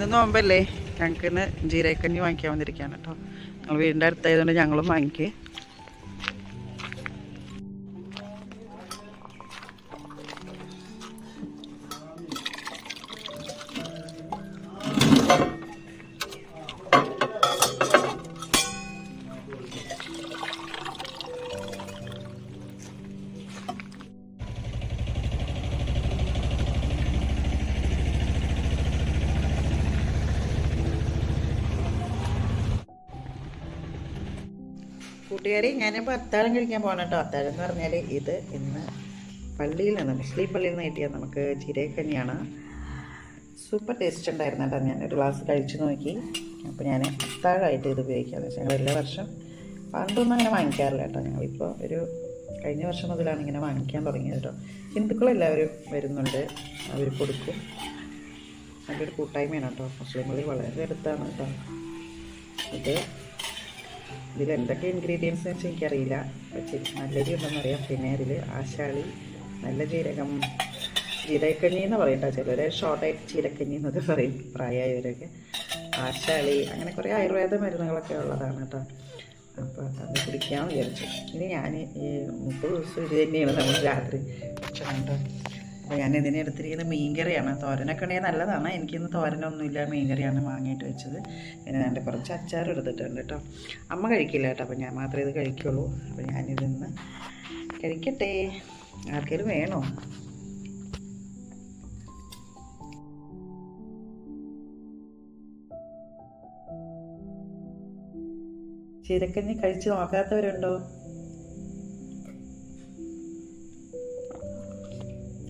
ഇന്ന് നോമ്പല്ലേ? ഞങ്ങൾക്ക് ഇന്ന് ജീരകക്കഞ്ഞി വാങ്ങിക്കാൻ വന്നിരിക്കുകയാണ് കേട്ടോ. ഞങ്ങൾ വീടിന്റെ അടുത്തായതുകൊണ്ട് ഞങ്ങളും വാങ്ങിക്കേ. കൂട്ടുകാരി ഞാനിപ്പോൾ അത്താഴം കഴിക്കാൻ പോകണം കേട്ടോ. അത്താഴം എന്ന് പറഞ്ഞാൽ ഇത് ഇന്ന് പള്ളിയിൽ നിന്ന് മുസ്ലിം പള്ളിയിൽ നിന്ന് കിട്ടിയ നമുക്ക് ചിരേക്കഞ്ഞിയാണ്. സൂപ്പർ ടേസ്റ്റ് ഉണ്ടായിരുന്നു കേട്ടോ. ഞാനൊരു ഗ്ലാസ് കഴിച്ചു നോക്കി. അപ്പോൾ ഞാൻ അത്താഴമായിട്ട് ഇത് ഉപയോഗിക്കാമെന്ന് വെച്ചാൽ ഞങ്ങൾ എല്ലാ വർഷം പണ്ടൊന്നും അങ്ങനെ വാങ്ങിക്കാറില്ല കേട്ടോ. ഞങ്ങളിപ്പോൾ ഒരു കഴിഞ്ഞ വർഷം മുതലാണ് ഇങ്ങനെ വാങ്ങിക്കാൻ തുടങ്ങിയത് കേട്ടോ. ഹിന്ദുക്കളെല്ലാവരും വരുന്നുണ്ട്. അവർ കൊടുക്കും. നല്ലൊരു കൂട്ടായ്മയാണ് കേട്ടോ. മുസ്ലിം പള്ളി വളരെ അടുത്താണ് കേട്ടോ. ഇത് ഇതിൽ എന്തൊക്കെ ഇൻഗ്രീഡിയൻസ് വെച്ചാൽ എനിക്കറിയില്ല. പക്ഷേ നല്ലരി ഉണ്ടെന്ന് അറിയാം. പിന്നെ ഇതിൽ ആശാളി നല്ല ജീരകം ജീരകക്കഞ്ഞി എന്ന് പറയട്ടോ ചിലർ ഷോർട്ടായിട്ട് ചീരക്കഞ്ഞി എന്നൊക്കെ പറയും. പ്രായമായവരൊക്കെ. ആശാളി അങ്ങനെ കുറേ ആയുർവേദ മരുന്നുകളൊക്കെ ഉള്ളതാണ് കേട്ടോ. അപ്പോൾ അത് കുടിക്കാമെന്ന് വിചാരിച്ചു. ഇനി ഞാൻ ഈ മുപ്പത് ദിവസം ഇത് തന്നെയാണ് നമ്മൾ രാത്രി ഭക്ഷണം കേട്ടോ അപ്പോൾ ഞാൻ ഇതിനെ എടുത്തിരിക്കുന്നത് മീൻകറിയാണ്. തോരനൊക്കെ ഉണ്ടെങ്കിൽ നല്ലതാണ്. എനിക്കിന്ന് തോരനൊന്നുമില്ല. മീൻകറിയാണ് വാങ്ങിയിട്ട് വെച്ചത്. പിന്നെ ഞാൻ കുറച്ച് അച്ചാർ എടുത്തിട്ടുണ്ട് കേട്ടോ. അമ്മ കഴിക്കില്ല കേട്ടോ അപ്പോൾ ഞാൻ മാത്രമേ ഇത് കഴിക്കുള്ളൂ. അപ്പോൾ ഞാനിതൊന്ന് കഴിക്കട്ടെ. ആർക്കെങ്കിലും വേണോ? ചീരക്കഞ്ഞി കഴിച്ച് നോക്കാത്തവരുണ്ടോ?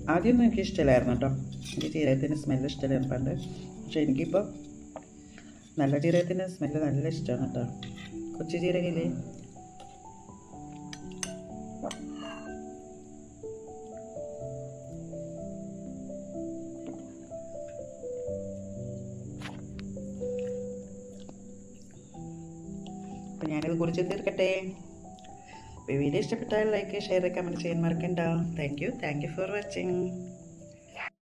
ആദ്യമൊന്നും എനിക്ക് ഇഷ്ടമില്ലായിരുന്നു കേട്ടോ. എനിക്ക് ജീരകത്തിന്റെ സ്മെല്ല് ഇഷ്ടമില്ലായിരുന്നു പണ്ട് പക്ഷേ എനിക്കിപ്പോൾ നല്ല ജീരകത്തിന്റെ സ്മെല്ല് നല്ല ഇഷ്ടമാണ് കേട്ടോ. കൊച്ചു ജീരകയില്ലേ അപ്പം ഞാനിത് കുറിച്ച് തീർക്കട്ടെ? വീഡിയോ ഇഷ്ടപ്പെട്ടാൽ ലൈക്ക് ഷെയർ കമന്റ് ചെയ്യാൻ മറക്കണ്ട. Thank you thank you for watching